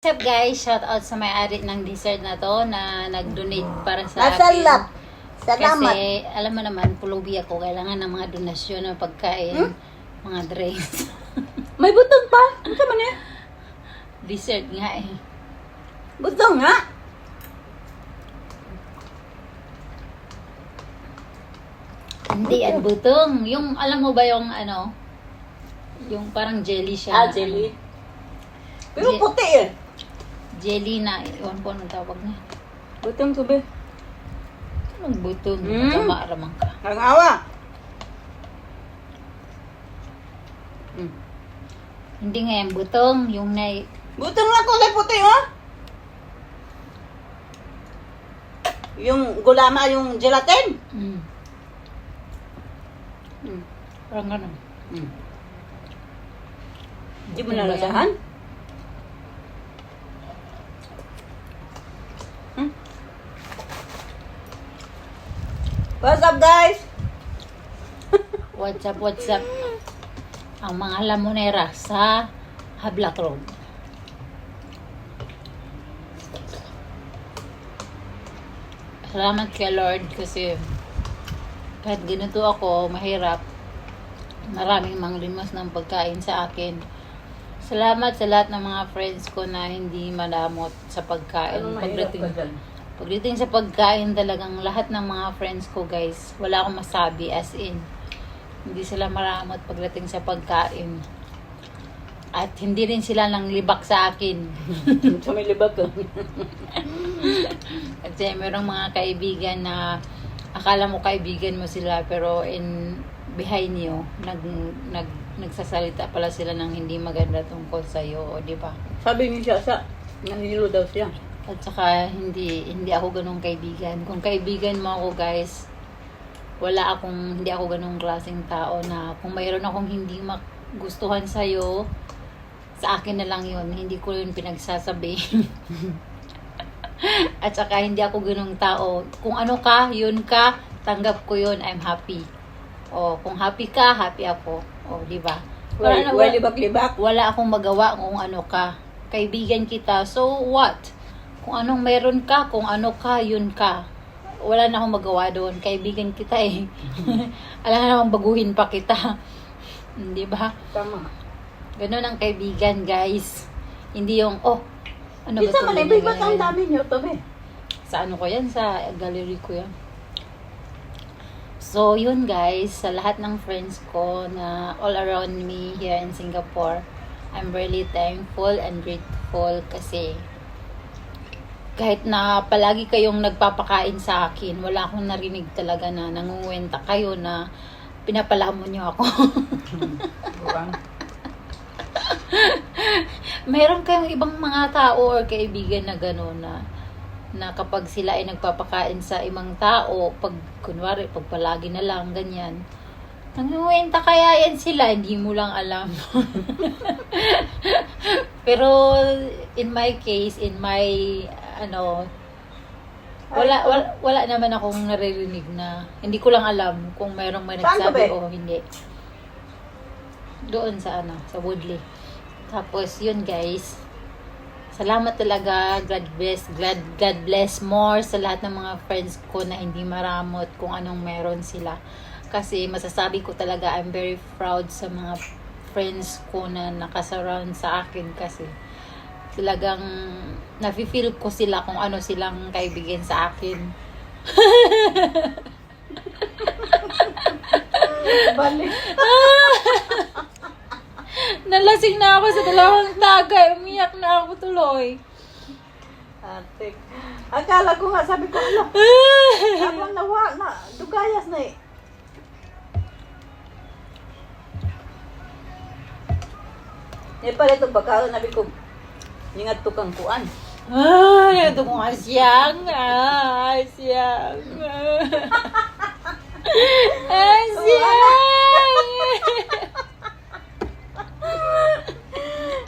What's up guys? Shout out sa may-ari ng dessert na to na nag-donate para sa Masalat. Kasi Salamat. alam mo naman, pulubi ako. Kailangan ng mga donasyon ng pagkain, Hmm? mga drinks. May butong pa. Ano man eh? dessert nga eh. Butong nga. Hindi, at butong. Yung, alam mo ba yung ano, yung parang jelly siya. Ah, jelly. ano, Pero puti eh. Jelly na, iwan ko anong tawag na. Butong tubi. Anong butong? Hmm. Masama ramang ka. Ang awa. Mm. Hindi nga butong, yung na, Butong lang kulay puti oh. Yung gulama, yung gelatin. mm, Mm. parang ganun. Mm. Hindi mo nalasahan? What's up guys? What's up, what's up? Ang mga lamonera sa Hablak Road. Salamat kay Lord kasi kahit ganito ako, mahirap, maraming manglimos ng pagkain sa akin. Salamat sa lahat ng mga friends ko na hindi madamot sa pagkain. Mahirap Pagdating? Pagdating sa pagkain talagang lahat ng mga friends ko guys, wala akong masabi as in. Hindi sila maramot pagdating sa pagkain. At hindi rin sila nang libak sa akin. Sa may libag ko. Kasi merong mga kaibigan na akala mo kaibigan mo sila pero in behind you, nag, nag, nagsasalita pala sila ng hindi maganda tungkol sa iyo, di ba? Sabi niya siya sa nahihilo daw siya. At saka hindi hindi ako ganong kaibigan. Kung kaibigan mo ako, guys, wala akong hindi ako ganong klaseng tao na kung mayroon akong hindi magustuhan sa sa akin na lang 'yon. Hindi ko 'yun pinagsasabi. At saka hindi ako ganong tao. Kung ano ka, 'yun ka, tanggap ko 'yun. I'm happy. O kung happy ka, happy ako. O, di ba? Wala, Wala- wala wala akong magawa kung ano ka. Kaibigan kita, so what? Kung anong meron ka, kung ano ka, yun ka. Wala na akong magawa doon. Kaibigan kita eh. Alam na akong baguhin pa kita. Di ba? Tama. Ganun ang kaibigan, guys. Hindi yung, oh, ano ba ito? man, Ganyan, iba-iba ganyan, ang dami niyo to be. Sa ano ko yan? Sa gallery ko yan. So, yun guys, sa lahat ng friends ko na all around me here in Singapore, I'm really thankful and grateful kasi kahit na palagi kayong nagpapakain sa akin, wala akong narinig talaga na nangunguwenta kayo na pinapalamon niyo ako. Meron kayong ibang mga tao or kaibigan na gano'n na na kapag sila ay nagpapakain sa ibang tao, pag kunwari, pag palagi na lang, ganyan, nanguwenta kaya yan sila, hindi mo lang alam. Pero, in my case, in my, ano, wala, wala, wala naman akong naririnig na, hindi ko lang alam kung mayroong may Saan ka, nagsabi be? o hindi. Doon sa, ano, sa Woodley. Tapos, yun guys, Salamat talaga. God bless. God, God bless more sa lahat ng mga friends ko na hindi maramot kung anong meron sila. Kasi masasabi ko talaga, I'm very proud sa mga friends ko na nakasurround sa akin kasi talagang nafe-feel ko sila kung ano silang kaibigan sa akin. Balik. Nalasing na ako sa dalawang tagay. Umiyak na ako tuloy. Ate. Akala ko nga, sabi ko, ano, habang nawa, na, dugayas na eh. Eh pala itong pagkaon, nabi ko, ingat to kang kuan. Ay, ito ko nga siyang. Ay, siyang. Ay, siyang.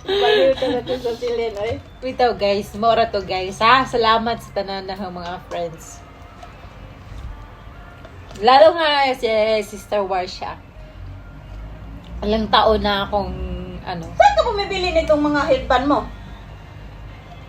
Baliw to sa silin, ay. Ito guys, mora to guys ha. Salamat sa tanan ng mga friends. Lalo nga si Sister Warsha. Ilang taon na akong ano, Saan ka bumibili nitong mga headband mo?